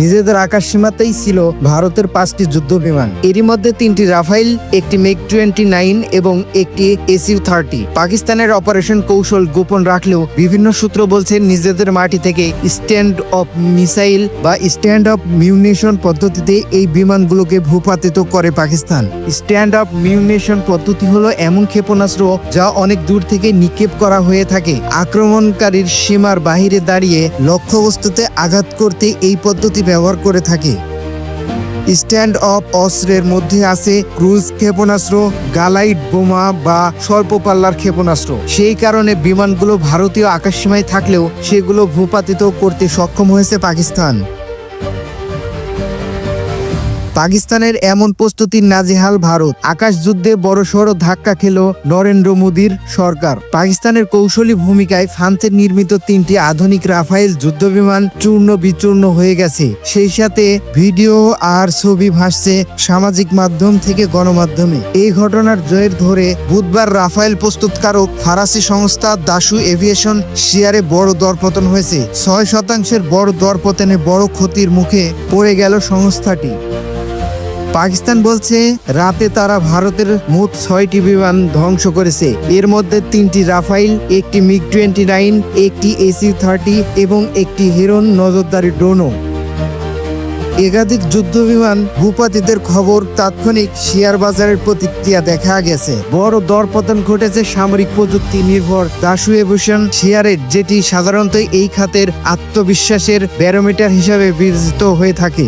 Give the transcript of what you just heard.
নিজেদের আকাশ সীমাতেই ছিল ভারতের পাঁচটি যুদ্ধ বিমান। এরই মধ্যে তিনটি রাফাইল, একটি মেক টোয়েন্টি নাইন এবং একটি এসিউ থার্টি। পাকিস্তানের অপারেশন কৌশল গোপন রাখলেও বিভিন্ন সূত্র বলছে নিজেদের মাটি থেকে স্ট্যান্ড অফ মিসাইল বা স্ট্যান্ড অফ মিউনেশন পদ্ধতিতে এই বিমানগুলোকে ভূপাতিত করে পাকিস্তান। স্ট্যান্ড অফ মিউনেশন পদ্ধতি হলো এমন ক্ষেপণাস্ত্র যা অনেক দূর থেকে নিক্ষেপ করা হয়ে থাকে। আক্রমণকারীর সীমার বাহিরে দাঁড়িয়ে লক্ষ্যবস্তুতে আঘাত করতে এই পদ্ধতি ব্যবহার করে থাকে। স্ট্যান্ড অপ অস্ত্রের মধ্যে আছে ক্রুজ ক্ষেপণাস্ত্র গালাইট বোমা বা স্বল্প পাল্লার ক্ষেপণাস্ত্র। সেই কারণে বিমানগুলো ভারতীয় আকাশসীমায় থাকলেও সেগুলো ভূপাতিত করতে সক্ষম হয়েছে পাকিস্তান। পাকিস্তানের এমন প্রস্তুতির নাজেহাল ভারত। আকাশ যুদ্ধে বড়সড় ধাক্কা খেল নরেন্দ্র মোদীর সরকার। পাকিস্তানের কৌশলী ভূমিকায় ফ্রান্সের নির্মিত তিনটি আধুনিক রাফাইল যুদ্ধবিমান চূর্ণ বিচূর্ণ হয়ে গেছে। সেই সাথে ভিডিও আর ছবি ভাসছে সামাজিক মাধ্যম থেকে গণমাধ্যমে। এই ঘটনার জয়ের ধরে বুধবার রাফাইল প্রস্তুতকারক ফরাসি সংস্থা দাসু এভিয়েশন শেয়ারে বড় দরপতন হয়েছে। ছয় শতাংশের বড় দরপতনে বড় ক্ষতির মুখে পড়ে গেল সংস্থাটি। পাকিস্তান বলছে, রাতে তারা ভারতের মোট ছয়টি বিমান ধ্বংস করেছে। এর মধ্যে তিনটি রাফাইল, একটি মিগ টোয়েন্টি নাইন, একটি এসি থার্টি এবং একটি হিরন নজরদারি ড্রোনও। একাধিক যুদ্ধ বিমান ভূপাতিতের খবর তাৎক্ষণিক শেয়ার বাজারের প্রতিক্রিয়া দেখা গেছে। বড় দরপতন ঘটেছে সামরিক প্রযুক্তি নির্ভর দাসু এভূষণ শেয়ারের, যেটি সাধারণত এই খাতের আত্মবিশ্বাসের ব্যারোমিটার হিসাবে বিবেচিত হয়ে থাকে।